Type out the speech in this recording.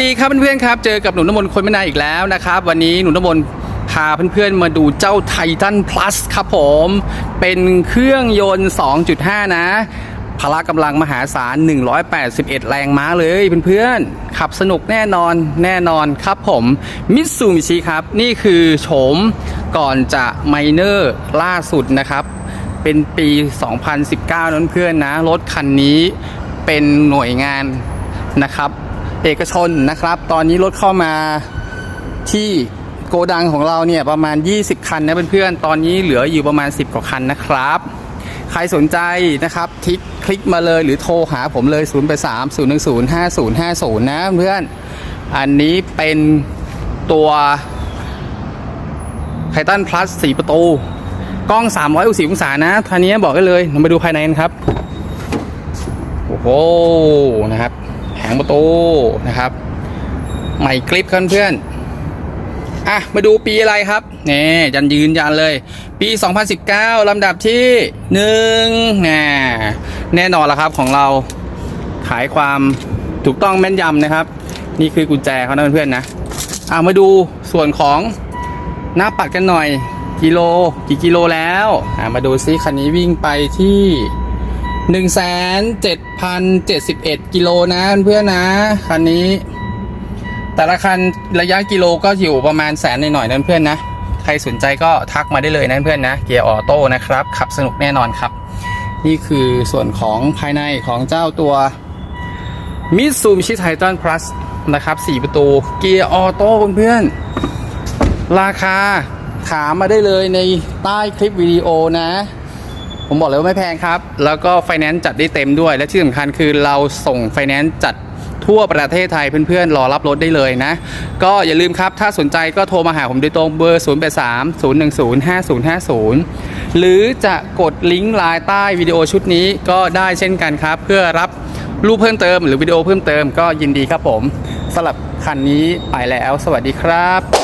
ดีครับเพื่อนๆครับ เจอกับหนูน้ำมนต์คนไม่นานอีกแล้วนะครับ วันนี้หนูน้ำมนต์พาเพื่อนๆมาดูเจ้าไททัน plus ครับผม เป็นเครื่องยนต์ 2.5 นะพละกำลังมหาศาล 181 แรงม้าเลยเพื่อนๆ ขับสนุกแน่นอนแน่นอนครับผมมิตซูมิชิครับ นี่คือโฉมก่อนจะไมเนอร์ล่าสุดนะครับ เป็นปี 2019 นั้นเพื่อนนะ รถคันนี้เป็นหน่วยงานนะครับ เอกชนนะครับ ตอนนี้รถเข้ามาที่โกดังของเราเนี่ยประมาณ 20 คันนะเพื่อนๆ ตอนนี้เหลืออยู่ประมาณ 10 กว่าคันนะครับ ใครสนใจนะครับทิกคลิกมาเลยหรือโทรหาผมเลย 0 8 3 0 1 0 5 0 5 0 นะเพื่อน อันนี้เป็นตัวไททันพลัส4ประตู กล้อง 360 องศานะทันนี้บอกได้เลย เรามาดูภายในกันครับ โอ้โห นะครับ งประตูนะครับ ใหม่กริปเพื่อนอะมาดูปีอะไรครับนี่ยันยืนยันเลย ปี 2019 ลำดับที่หนึ่งแน่นอนล้วครับของเราขายความถูกต้องแม่นยำนะครับ นี่คือกุญแจเขานะเพื่อนๆนะอะมาดูส่วนของหน้าปัดกันหน่อยกิโลกี่กิโลแล้วอะมาดูซิคันนี้วิ่งไปที่ 1,7,071กิโลนะเพื่อนนะ คันนี้ แต่ละคันระยะกิโลก็อยู่ประมาณแสนหน่อยๆนั่นเพื่อนนะ ใครสนใจก็ทักมาได้เลยนะเพื่อนนะ เกียร์ออโต้นะครับ ขับสนุกแน่นอนครับ นี่คือส่วนของภายในของเจ้าตัวมิซูมิชิไททันพลัสนะครับ4ประตู เกียร์ออโต้เพื่อนราคาถามมาได้เลยในใต้คลิปวิดีโอนะ ผมบอกเลยว่าไม่แพงครับ แล้วก็ไฟแนนซ์จัดได้เต็มด้วย และที่สำคัญคือเราส่งไฟแนนซ์จัดทั่วประเทศไทยเพื่อนๆ รอรับรถได้เลยนะ ก็อย่าลืมครับ ถ้าสนใจก็โทรมาหาผมโดยตรงเบอร์ 0 8 3 0 1 0 5 0 5 0 หรือจะกดลิงก์ไลน์ใต้วิดีโอชุดนี้ก็ได้เช่นกันครับ เพื่อรับรูปเพิ่มเติมหรือวิดีโอเพิ่มเติมก็ยินดีครับผมสำหรับคันนี้ไปแล้ว สวัสดีครับ